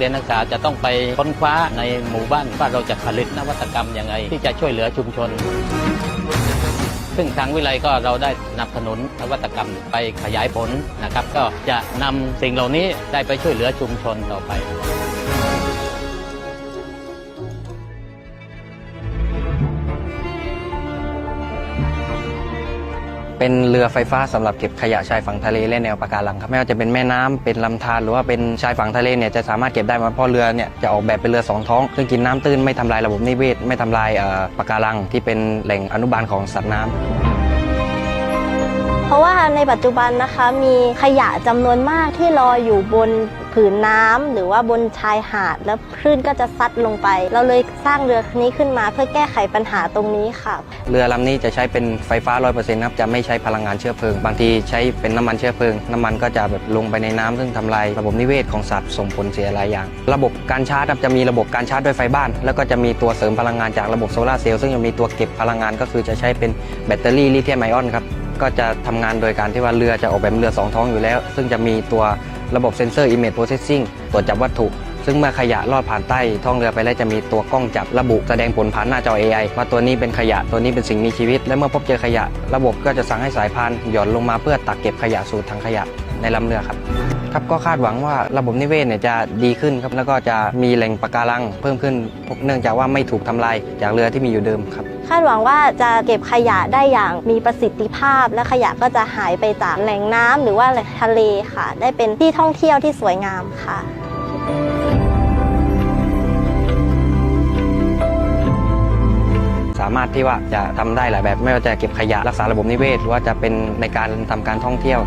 รียนนักศึกษาจะต้องไปค้นคว้าในหมู่บ้านว่าเราจะผลิตนวัตกรรมยังไง ที่จะช่วยเหลือชุมชน ซึ่งทางวิไลก็เราได้นับสนุนนวัตกรรมไปขยายผลนะครับ ก็จะนำสิ่งเหล่านี้ได้ไปช่วยเหลือชุมชนต่อไป เป็นเรือไฟฟ้าสำหรับเก็บขยะชายฝั่งทะเลและแนวปะการังครับไม่ว่าจะเป็นแม่น้ำเป็นลำธารหรือว่าเป็นชายฝั่งทะเลเนี่ยจะสามารถเก็บได้มาเพราะเรือเนี่ยจะออกแบบเป็นเรือสองท้องซึ่งกินน้ำตื้นไม่ทำลายระบบนิเวศไม่ทำลายปะการังที่เป็นแหล่งอนุบาลของสัตว์น้ำ เพราะว่าในปัจจุบันนะคะมีขยะจำนวนมากที่ลอยอยู่บนผืนน้ำหรือว่าบนชายหาด แล้วคลื่นก็จะซัดลงไป เราเลยสร้างเรือนี้ขึ้นมาเพื่อแก้ไขปัญหาตรงนี้ค่ะ เรือลำนี้จะใช้เป็นไฟฟ้า 100%ครับจะไม่ใช้พลังงานเชื้อเพลิง บางทีใช้เป็นน้ำมันเชื้อเพลิง น้ำมันก็จะแบบลงไปในน้ำซึ่งทำลายระบบนิเวศของสัตว์ส่งผลเสียหลายอย่าง ระบบการชาร์จครับจะมีระบบการชาร์จด้วยไฟบ้าน แล้วก็จะมีตัวเสริมพลังงานจากระบบโซลาร์เซลล์ซึ่งจะมีตัวเก็บพลังงานก็คือจะใช้เป็นแบตเตอรี่ลิเธียมไอออนครับ ก็จะทำงานโดยการที่ว่าเรือจะออกแบบเรือสองท้องอยู่แล้ว ซึ่งจะมีตัวระบบเซนเซอร์ Image Processing ตรวจจับวัตถุ ซึ่งเมื่อขยะลอดผ่านใต้ท้องเรือไปแล้วจะมีตัวกล้องจับระบุแสดงผลผ่านหน้าจอ AI ว่าตัวนี้เป็นขยะตัวนี้เป็นสิ่งมีชีวิต และเมื่อพบเจอขยะ ระบบก็จะสั่งให้สายพานหย่อนลงมาเพื่อตักเก็บขยะสู่ถังขยะในลำเรือครับ ครับก็คาดหวังว่าระบบนิเวศเนี่ยจะดีขึ้นครับแล้วก็จะมีแหล่งปะการังเพิ่มขึ้นเนื่องจากว่าไม่ถูกทำลายจากเรือที่มีอยู่เดิมครับคาดหวังว่าจะเก็บขยะได้อย่างมีประสิทธิภาพ และขยะก็จะหายไปจากแหล่งน้ำหรือว่าแหล่งทะเลค่ะ ได้เป็นที่ท่องเที่ยวที่สวยงามค่ะสามารถที่ว่าจะทำได้หลายแบบ ไม่ว่าจะเก็บขยะรักษาระบบนิเวศหรือว่าจะเป็นในการทำการท่องเที่ยว